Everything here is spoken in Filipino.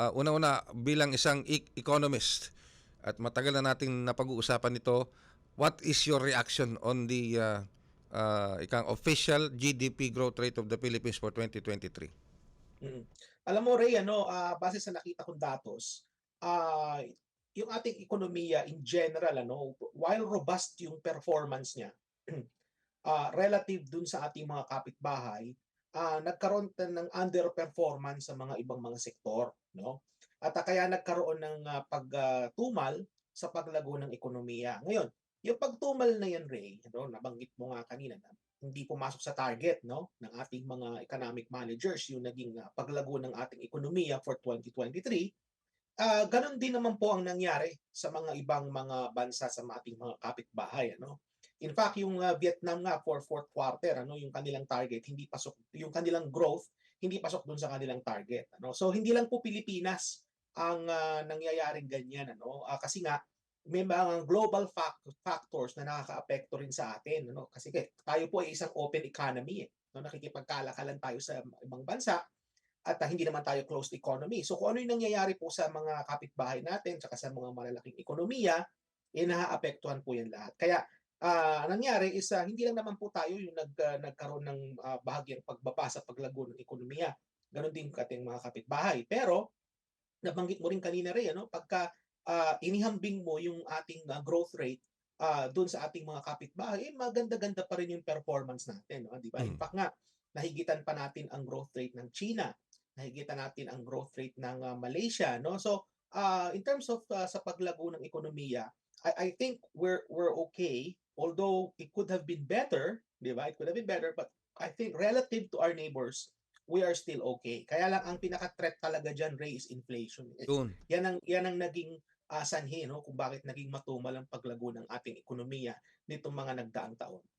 ah, una-una bilang isang e- economist at matagal na nating napag-uusapan ito, what is your reaction on the ah, ah, ikang official GDP growth rate of the Philippines for 2023? Mm. Alam mo Ray, ano, ah, base sa nakita kong datos, ah, yung ating ekonomiya in general, ano, while robust yung performance niya, ah, relative dun sa ating mga kapitbahay, ah, nagkaroon ng underperformance sa mga ibang mga sektor, no? At ah, kaya nagkaroon ng ah, pagtumal sa paglago ng ekonomiya. Ngayon, yung pagtumal na yan, Ray, ano, nabanggit mo nga kanina na hindi pumasok sa target no ng ating mga economic managers yung naging uh, paglago ng ating ekonomiya for 2023 ah ganun din naman po ang nangyari sa mga ibang mga bansa sa ating mga kapitbahay ano in fact yung uh, Vietnam nga for fourth quarter ano yung kanilang target hindi pasok yung kanilang growth hindi pasok dun sa kanilang target ano. So hindi lang po Pilipinas ang uh, nangyayaring ganyan ano. Uh, kasi nga may mga global fact- factors na nakakaapekto rin sa atin ano. Kasi tayo po ay isang open economy eh. no. Nakikipagkalakalan tayo sa ibang bansa at uh, hindi naman tayo closed economy. So kung ano yung nangyayari po sa mga kapitbahay natin saka sa mga malalaking ekonomiya eh naaapektuhan po yan lahat. Kaya uh, nangyari is uh, hindi lang naman po tayo yung nag, uh, nagkaroon ng uh, bahagyang pagbaba sa paglago ng ekonomiya ganon din kating mga kapitbahay pero nabanggit mo rin kanina rin ano pagka uh, inihambing mo yung ating uh, growth rate uh, doon sa ating mga kapitbahay, eh, maganda-ganda pa rin yung performance natin. No? Di ba? In Mm. fact nga, nahigitan pa natin ang growth rate ng China, nahigitan natin ang growth rate ng uh, Malaysia. No? So, uh, in terms of uh, sa paglago ng ekonomiya, I, I think we're we're okay. Although it could have been better, di ba? It could have been better, but I think relative to our neighbors, we are still okay. Kaya lang ang pinaka-threat talaga diyan, Ray, is inflation. Yun. Yan ang yan ang naging uh, sanhi no kung bakit naging matumal ang paglago ng ating ekonomiya nitong mga nagdaang taon.